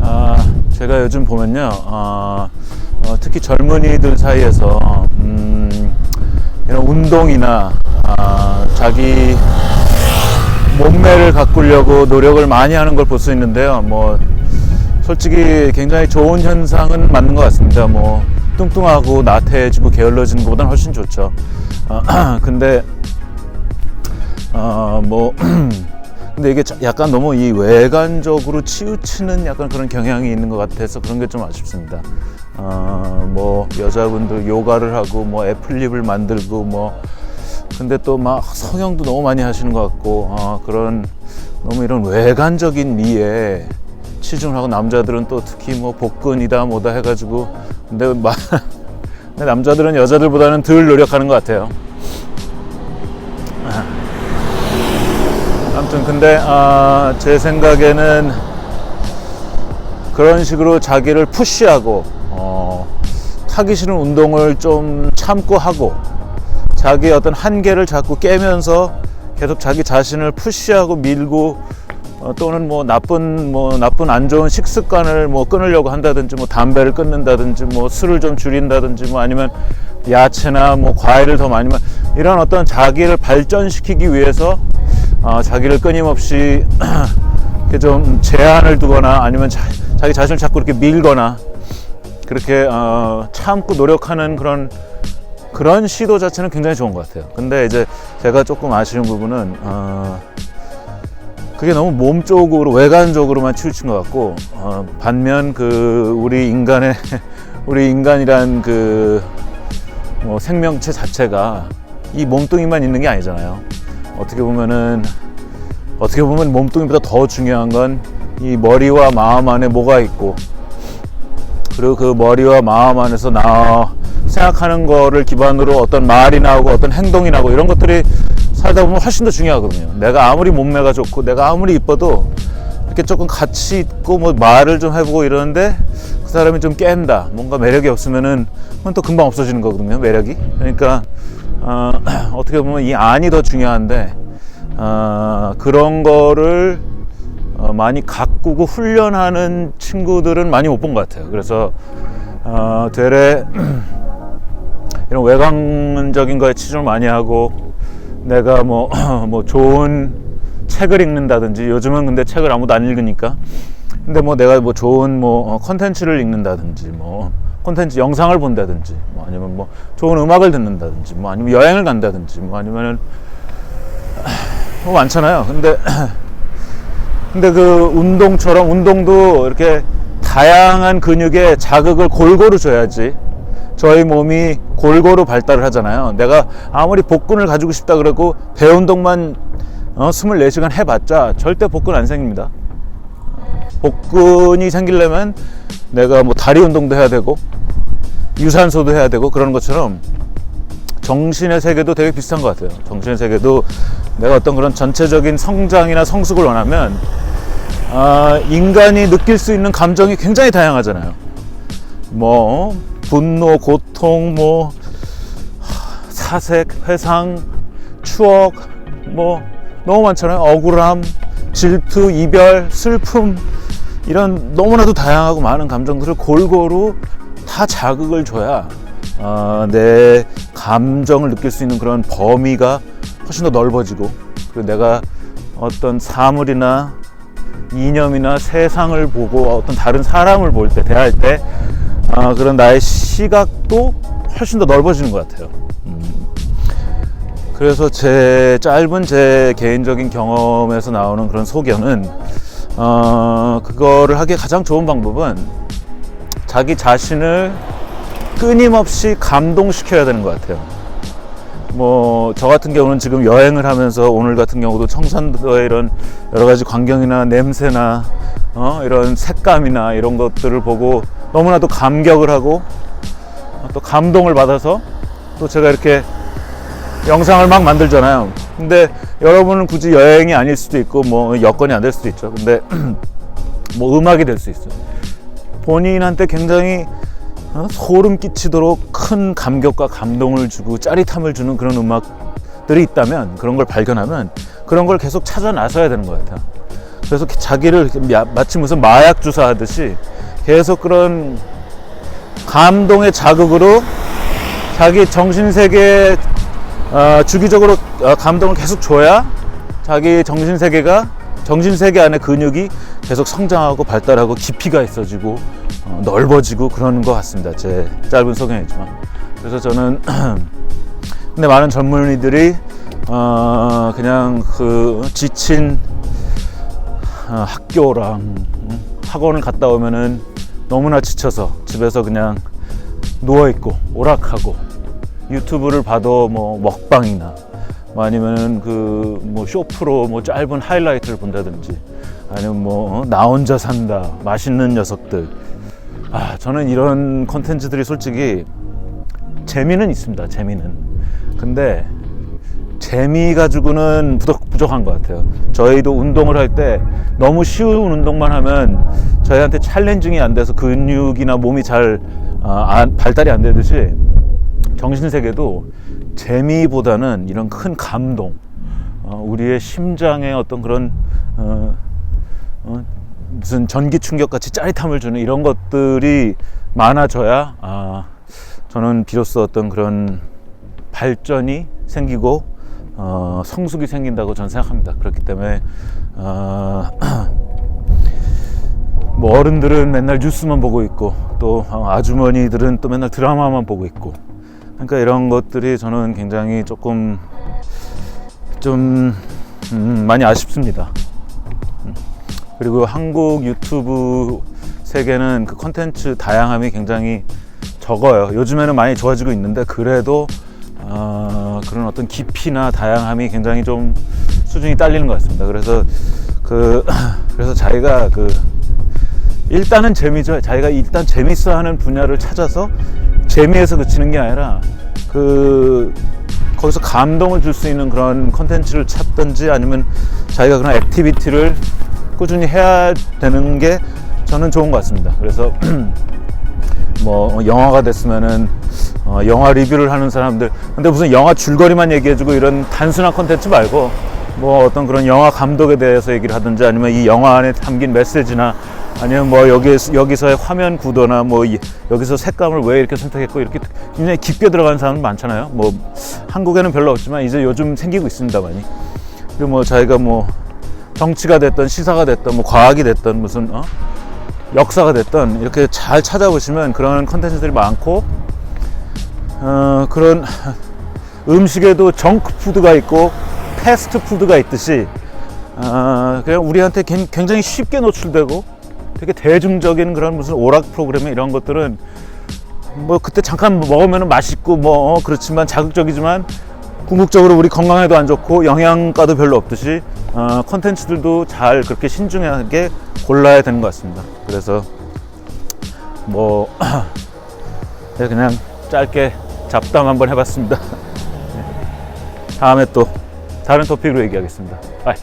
아, 제가 요즘 보면요, 아, 어, 특히 젊은이들 사이에서 음, 이런 운동이나 아, 자기 몸매를 가꾸려고 노력을 많이 하는 걸 볼 수 있는데요. 뭐 솔직히 굉장히 좋은 현상은 맞는 것 같습니다. 뭐 뚱뚱하고 나태해지고 게을러지는 것보다는 훨씬 좋죠. 어, 근데 어 뭐 근데 이게 자- 약간 너무 이 외관적으로 치우치는 약간 그런 경향이 있는 것 같아서 그런 게 좀 아쉽습니다. 어 뭐 여자분들 요가를 하고 뭐 애플립을 만들고 뭐 근데 또 막 성형도 너무 많이 하시는 것 같고 어, 그런 너무 이런 외관적인 미에 치중을 하고 남자들은 또 특히 뭐 복근이다 뭐다 해가지고 근데, 마, 남자들은 여자들보다는 덜 노력하는 것 같아요. 아무튼 근데 아, 제 생각에는 그런 식으로 자기를 푸시하고 어, 하기 싫은 운동을 좀 참고 하고 자기의 어떤 한계를 자꾸 깨면서 계속 자기 자신을 푸시하고 밀고 어, 또는 뭐 나쁜 뭐 나쁜 안 좋은 식습관을 뭐 끊으려고 한다든지 뭐 담배를 끊는다든지 뭐 술을 좀 줄인다든지 뭐 아니면 야채나 뭐 과일을 더 많이 먹 이런 어떤 자기를 발전시키기 위해서 어, 자기를 끊임없이 이렇게 좀 제한을 두거나 아니면 자, 자기 자신을 자꾸 이렇게 밀거나 그렇게 어, 참고 노력하는 그런 그런 시도 자체는 굉장히 좋은 것 같아요. 근데 이제 제가 조금 아쉬운 부분은 어, 그게 너무 몸 쪽으로 외관적으로만 치우친 것 같고 어, 반면 그 우리 인간의 우리 인간이란 그 뭐 생명체 자체가 이 몸뚱이만 있는 게 아니잖아요. 어떻게 보면은 어떻게 보면 몸뚱이보다 더 중요한 건 이 머리와 마음 안에 뭐가 있고 그리고 그 머리와 마음 안에서 나 생각하는 거를 기반으로 어떤 말이 나오고 어떤 행동이 나오고 이런 것들이 살다 보면 훨씬 더 중요하거든요. 내가 아무리 몸매가 좋고 내가 아무리 이뻐도 이렇게 조금 같이 있고 뭐 말을 좀 해보고 이러는데 그 사람이 좀 깬다. 뭔가 매력이 없으면은 그건 또 금방 없어지는 거거든요. 매력이. 그러니까 어, 어떻게 보면 이 안이 더 중요한데 어, 그런 거를 어, 많이 가꾸고 훈련하는 친구들은 많이 못 본 것 같아요. 그래서 어, 되레 이런 외관적인 거에 치중을 많이 하고 내가 뭐, 뭐 좋은 책을 읽는다든지 요즘은 근데 책을 아무도 안 읽으니까 근데 뭐 내가 뭐 좋은 뭐 어, 컨텐츠를 읽는다든지 뭐 콘텐츠 영상을 본다든지 뭐 아니면 뭐 좋은 음악을 듣는다든지 뭐 아니면 여행을 간다든지 뭐 아니면은 뭐 많잖아요. 근데 근데 그 운동처럼 운동도 이렇게 다양한 근육에 자극을 골고루 줘야지 저희 몸이 골고루 발달을 하잖아요. 내가 아무리 복근을 가지고 싶다 그러고 배 운동만 어, 24시간 해봤자 절대 복근 안 생깁니다. 복근이 생기려면 내가 뭐 다리 운동도 해야 되고 유산소도 해야 되고 그런 것처럼 정신의 세계도 되게 비슷한 것 같아요. 정신의 세계도 내가 어떤 그런 전체적인 성장이나 성숙을 원하면 아, 인간이 느낄 수 있는 감정이 굉장히 다양하잖아요. 뭐 분노, 고통, 뭐 하, 사색, 회상, 추억, 뭐 너무 많잖아요. 억울함, 질투, 이별, 슬픔 이런 너무나도 다양하고 많은 감정들을 골고루 다 자극을 줘야 어, 내 감정을 느낄 수 있는 그런 범위가 훨씬 더 넓어지고 그리고 내가 어떤 사물이나 이념이나 세상을 보고 어떤 다른 사람을 볼 때 대할 때 어, 그런 나의 시각도 훨씬 더 넓어지는 것 같아요. 음. 그래서 제 짧은 제 개인적인 경험에서 나오는 그런 소견은 어, 그거를 하기에 가장 좋은 방법은 자기 자신을 끊임없이 감동시켜야 되는 것 같아요. 뭐 저 같은 경우는 지금 여행을 하면서 오늘 같은 경우도 청산도의 이런 여러 가지 광경이나 냄새나 어, 이런 색감이나 이런 것들을 보고 너무나도 감격을 하고 또 감동을 받아서 또 제가 이렇게 영상을 막 만들잖아요. 근데 여러분은 굳이 여행이 아닐 수도 있고 뭐 여건이 안 될 수도 있죠. 근데 뭐 음악이 될 수 있어요. 본인한테 굉장히 어, 소름 끼치도록 큰 감격과 감동을 주고 짜릿함을 주는 그런 음악들이 있다면 그런 걸 발견하면 그런 걸 계속 찾아 나서야 되는 것 같아요. 그래서 자기를 야- 마치 무슨 마약 주사 하듯이 계속 그런 감동의 자극으로 자기 정신세계 어, 주기적으로 어, 감동을 계속 줘야 자기 정신세계가 정신세계 안에 근육이 계속 성장하고 발달하고 깊이가 있어지고 어, 넓어지고 그러는 것 같습니다. 제 짧은 소견이지만 그래서 저는 근데 많은 전문의들이 어, 그냥 그 지친 어, 학교랑 음, 학원을 갔다 오면은 너무나 지쳐서 집에서 그냥 누워 있고 오락하고 유튜브를 봐도 뭐 먹방이나 뭐 아니면은 그뭐 쇼프로 뭐 짧은 하이라이트를 본다든지 아니면 뭐 나 혼자 산다 맛있는 녀석들. 아 저는 이런 컨텐츠들이 솔직히 재미는 있습니다 재미는. 근데 재미 가지고는 부족, 부족한 것 같아요. 저희도 운동을 할 때 너무 쉬운 운동만 하면 저희한테 챌린징이 안 돼서 근육이나 몸이 잘 아, 안- 발달이 안 되듯이 정신 세계도 재미보다는 이런 큰 감동, 어, 우리의 심장에 어떤 그런 어, 어, 무슨 전기 충격 같이 짜릿함을 주는 이런 것들이 많아져야 아, 저는 비로소 어떤 그런 발전이 생기고 어, 성숙이 생긴다고 저는 생각합니다. 그렇기 때문에 어, 뭐 어른들은 맨날 뉴스만 보고 있고 또 어, 아주머니들은 또 맨날 드라마만 보고 있고 그러니까 이런 것들이 저는 굉장히 조금 좀 음, 많이 아쉽습니다. 음. 그리고 한국 유튜브 세계는 그 컨텐츠 다양함이 굉장히 적어요. 요즘에는 많이 좋아지고 있는데 그래도 어, 그런 어떤 깊이나 다양함이 굉장히 좀 수준이 딸리는 것 같습니다. 그래서 그 그래서 자기가 그 일단은 재미죠. 자기가 일단 재밌어 하는 분야를 찾아서 재미에서 그치는 게 아니라 그 거기서 감동을 줄 수 있는 그런 컨텐츠를 찾든지 아니면 자기가 그런 액티비티를 꾸준히 해야 되는 게 저는 좋은 것 같습니다. 그래서 뭐 영화가 됐으면은 어, 영화 리뷰를 하는 사람들 근데 무슨 영화 줄거리만 얘기해주고 이런 단순한 컨텐츠 말고 뭐 어떤 그런 영화 감독에 대해서 얘기를 하든지 아니면 이 영화 안에 담긴 메시지나 아니면 뭐 여기 여기서의 화면 구도나 뭐 이- 여기서 색감을 왜 이렇게 선택했고 이렇게 굉장히 깊게 들어가는 사람 많잖아요. 뭐 한국에는 별로 없지만 이제 요즘 생기고 있습니다 많이. 그리고 뭐 자기가 뭐 정치가 됐던 시사가 됐던 뭐 과학이 됐던 무슨 어? 역사가 됐던 이렇게 잘 찾아보시면 그런 컨텐츠들이 많고 어, 그런 음식에도 정크 푸드가 있고 패스트 푸드가 있듯이 어, 그냥 우리한테 굉- 굉장히 쉽게 노출되고 되게 대중적인 그런 무슨 오락 프로그램 이런 것들은 뭐 그때 잠깐 먹으면 맛있고 뭐 어, 그렇지만 자극적이지만 궁극적으로 우리 건강에도 안 좋고 영양가도 별로 없듯이 어, 컨텐츠들도 잘 그렇게 신중하게 골라야 되는 것 같습니다. 그래서 뭐 네, 그냥 짧게 잡담 한번 해봤습니다. 네. 다음에 또 다른 토픽으로 얘기하겠습니다. 바이.